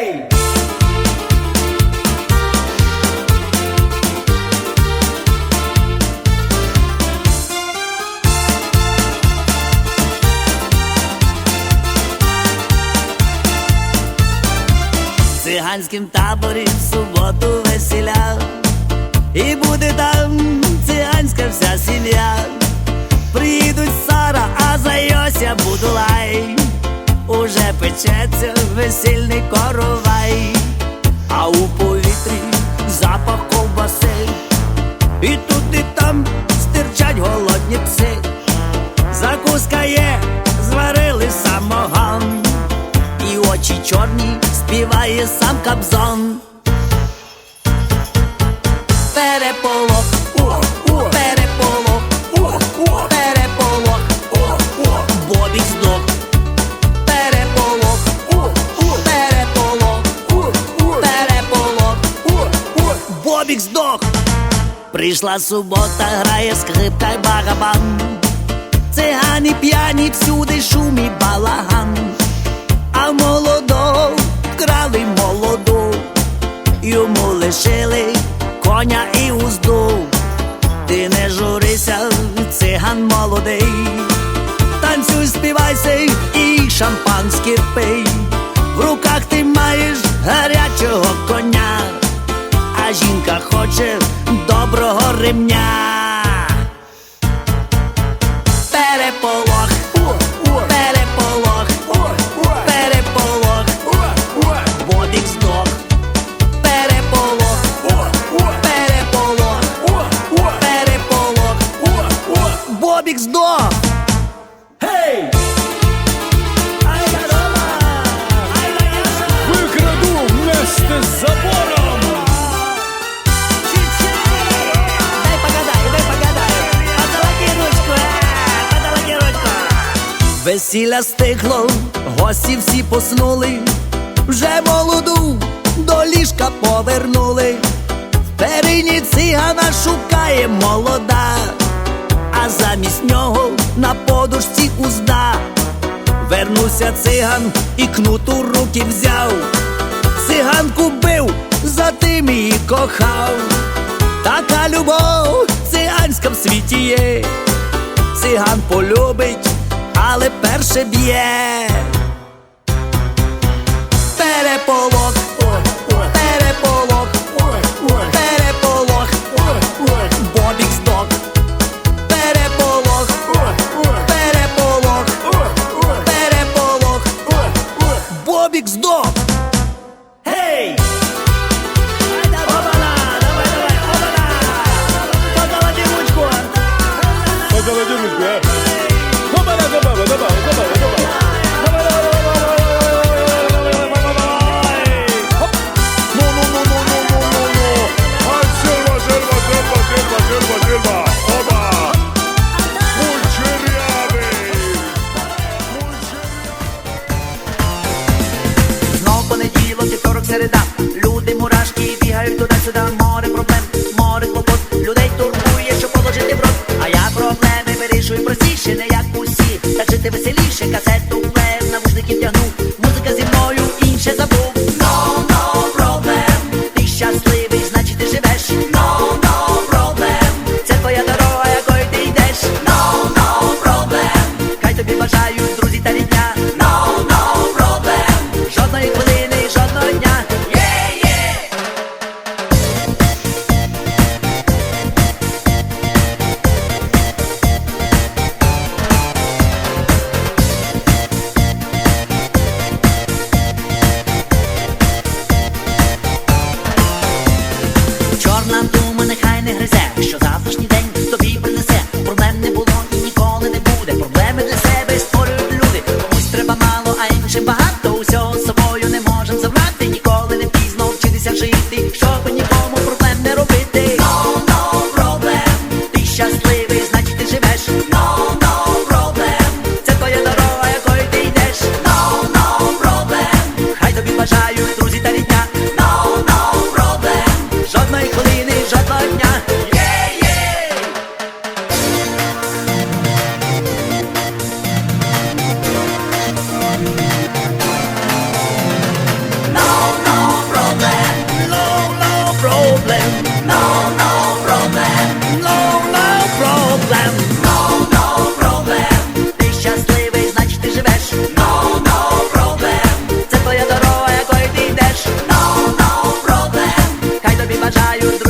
Гей! В циганськім таборі в суботу весіля, і буде там циганська вся сім'я. Приїдуть Сара, а за Йося Будулай. Уже печеться весільний коровай, а у повітрі запах ковбаси. І тут і там стирчать голодні пси. Закуска є, зварили самогон, і очі чорні співає сам кабзон. Здох. Прийшла субота, грає скрипка й барабан. Цигани п'яні, всюди шум і балаган. А молодого вкрали молоду, йому лишили коня і узду. Ти не журися, циган молодий, танцюй, співайся і шампанське пий. В руках ти маєш гарячого коня, жінка хоче доброго ремня. Весілля стихло, гості всі поснули, вже молоду до ліжка повернули. В перині цигана шукає молода, а замість нього на подушці узда. Вернувся циган і кнут у руки взяв. Циганку бив, за тим її кохав. Така любов циганська в світі є. Циган полюбить, але перше б'є. Переполох, Jaiutru